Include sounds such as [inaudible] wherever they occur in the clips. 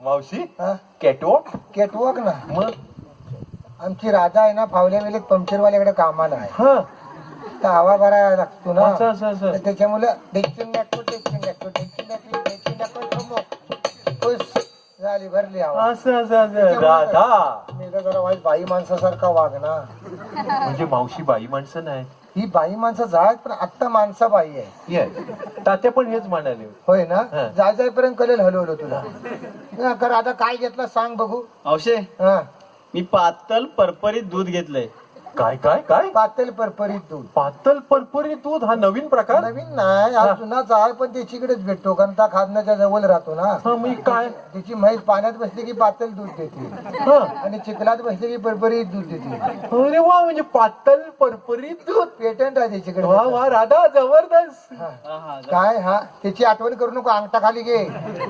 मावशी कॅटवॉक केटवॉक ना. मग? आमची राधा आहे ना फावल्या वेळेत पंक्चरवाल्याकडे कामाला आहे. हा. तर हवा बरा लागतो ना. असं असं असं तर त्याच्यामुळे डेक्चिन दाखव डेक्चिन दाखव डेक्चिन दाखव डेक्चिन दाखव थांबव. खुश झाली भरली हवा. असं असं असं राधा. मी तर जरा वाईट बाई माणसासारखा वाग ना म्हणजे मावशी बाई माणसं नाही ही बाई माणसं जात पण आत्ता माणसा बाई आहे. तात्या पण हेच म्हणाले. होय ना? हा. जाय जाईपर्यंत कळेल हलवलं तुला. हा, कर आता काय घेतलं सांग बघू. औषे हा. मी पातळ परपरीत दूध घेतलंय. काय काय काय? पातळ परपरीत दूध. पातळ परपरी दूध हा नवीन प्रकार? नवीन नाही हा जुनाच आहे पण त्याच्याकडेच भेटतो कारण त्या खाजनाच्या जवळ राहतो ना. हा मी काय? त्याची म्हैस पाण्यात बसली की पातळ दूध देते. हा. आणि चिखलात बसली की परपरीत दूध देते. अरे वा म्हणजे पातळ परपरी दूध. पेटंट आहे वा त्याच्याकडे वा राधा जबरदस्त. काय हा? त्याची आठवण करू नको अंगठा खाली घे.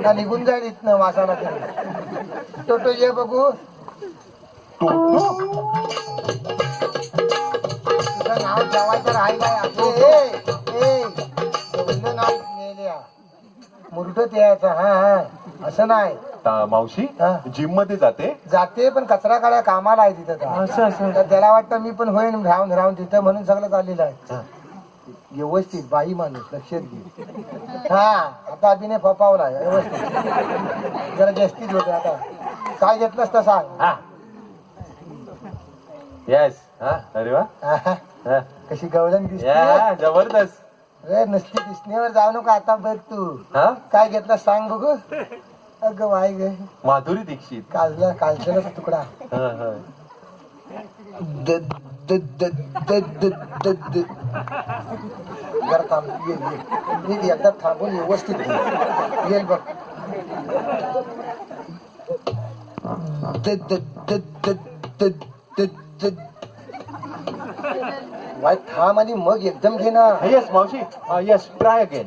का निघून जाईल इथनं वासाला तरी टोटो ये बघू. टोटो तुझं नाव ए, तुझं नाव मेल्या हा हा. असं नाही. ता- मावशी हा. जिममध्ये जाते? जाते पण कचरा काढाय कामाला आहे तिथं. असं असं तर त्याला वाटतं मी पण होईन राहून राहून तिथं म्हणून सगळं चाललेलं आहे. व्यवस्थित बाई माणूस लक्षात घे. हा आता अभिनय फपावला व्यवस्थित. जरा जास्तीच होते आता. काय घेतलंस तर सांग. हा. येस हा अरे वा आहा, हा. कशी गवलन दिसते या, जबरदस्त रे नुसती दिसण्यावर जाऊ नको आता बघ तू हा काय घेतलं सांग बघू अगं बाई ग माधुरी दीक्षित काजला कालचा तुकडा हा, हा. द- द- द- द- द- द- द- जरा थांब ये ये ये एकदा थांबून व्यवस्थित. येईल बघ द- द- द- द- द- द- द- वाय थांब आणि मग एकदम घे ना. येस मावशी. येस ट्राय अगेन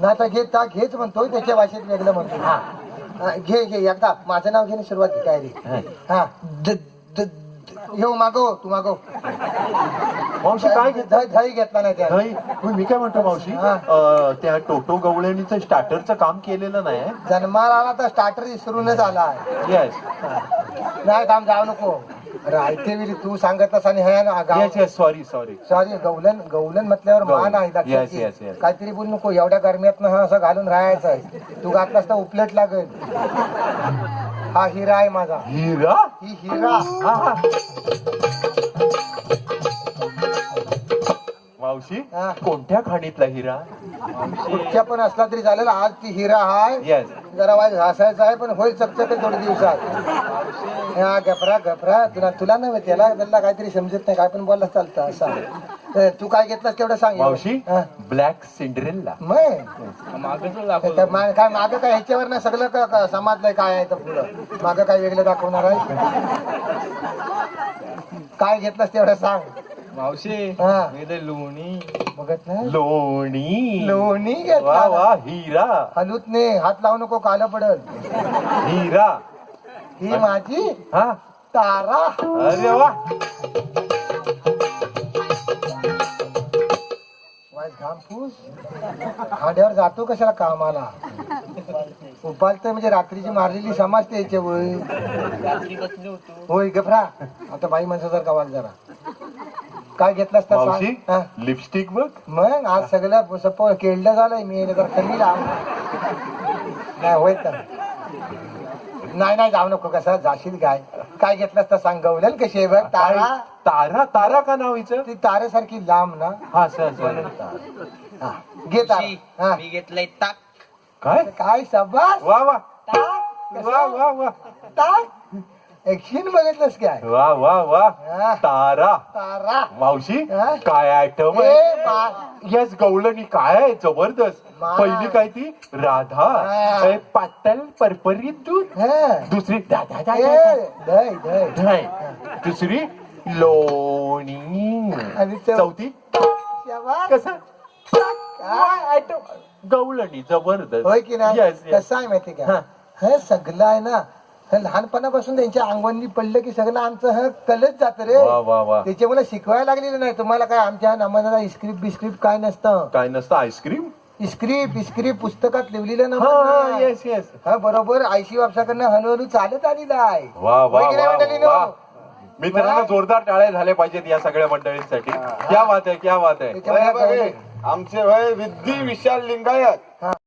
ना आता घे ता घेच म्हणतोय त्याच्या भाषेत वेगळं म्हणतो हा. हा, घे घे एकदा. माझं नाव घेणे सुरुवात काय रे? हा. द द द- येऊ मागव तू मागव. मावशी काय घेत दही दही घेतला नाही त्या नाही मी मी काय म्हणतो मावशी? हा. अं, त्या टोटो गवळणीचं स्टार्टरचं काम केलेलं नाही. जन्माला आला तर स्टार्टर विसरूनच आला येस नाही काम जाऊ नको. राहते वेळी तू आणि हे ना गाव yes yes sorry sorry sorry गवलन गवलन म्हटल्यावर मान आहे yes. काहीतरी बोल नको एवढ्या गरम्यात असं घालून राहायचं आहे. तू घातलास तर उपलट लागेल. हा हिरा आहे माझा. हिरा? ही हिरा. हा, मावशी हा. कोणत्या खाणीतला हिरा? कुठच्या पण असला तरी चालेल आज ती हिरा हाय. येस जरा वाज घासायचा आहे पण होईल चकचक थोड्या दिवसात. हा गपरा गपरा तुला तुला नव्हे त्याला त्याला काहीतरी समजत नाही काय पण बोलला चालतं असं. तर तू काय घेतलास तेवढं सांग मावशी हा. ब्लॅक सिंड्रेल्ला मग? तर मा- काय मागं काय ह्याच्यावर ना सगळं का- का समजलंय काय आहे तर पुढं. मागं काय वेगळं दाखवणार आहे? [laughs] काय घेतलास तेवढं सांग. मावशी हा. मी ते लोणी. बघत नाही? लोणी. लोणी वा घेतला वा हिरा. हलूत ने हात लावू नको काल पडल. हिरा. ही माझी हा. तारा. अरे वा. वाज घाम फूस. खांद्यावर जातो कशाला कामाला? उपालत म्हणजे रात्रीची मारलेली समाजते याच्यावर रात्री बसले होतो. होय गफरा आता बाई माणसासारखा वाग जरा. काय घेतलास तर मावशी सांग हा. लिपस्टिक बघ. मग आज सगळं सप केळलं झालंय मी तर कमी लाव नाही होय तर. नाही नाही जाऊ नको कसं जाशील काय? काय घेतलंस तर सांग गवलन कशी आहे बघ तारा. तारा तारा का नाव हिचं? ती तारेसारखी लांब ना? हा सर सर. हा. घे तारा. हा. मी घेतलंय ताक. काय? काय शबास. वा वा. ताक वा वा वा. ताक. एक्शन बघितलंस काय? वा वा वा. हा. तारा. तारा. मावशी हा? काय आयटम ए, येस गवळणी काय आहे? जबरदस्त. मा- पहिली काय ती? राधा. हा. ए, पातळ परपरीत दूध. हा. दुसरी नाही दुसरी लोणी. आणि चौथी शबास. कसं? काय जबरदस्त. होय की नाही? Yes, yes. कसं आहे माहिती का? हा. हे सगळं आहे ना हे लहानपणापासून त्यांच्या अंगवणी पडलं की सगळं आमचं हे कलच जात रे. वा वा वा. त्याच्यामुळे शिकवायला लागलेलं नाही तुम्हाला काय आमच्या नामाला स्क्रिप्ट बिस्क्रिप्ट काय नसतं? काय नसतं? आईस्क्रीम? इस्क्रिप इस्क्रिप पुस्तकात लिहिलेलं ना हा हा. येस येस हा बरोबर. आयशी वापसाकडनं हळूहळू चालत आलेला आहे. वा वा होय की नाही वा. मंडळीनो? वा मित्रांनो जोरदार टाळ्या झाल्या पाहिजेत या सगळ्या मंडळींसाठी. क्या बात आहे क्या बात आहे. त्याच्यामुळे आमचे वय विद्धी विशाल लिंगायत.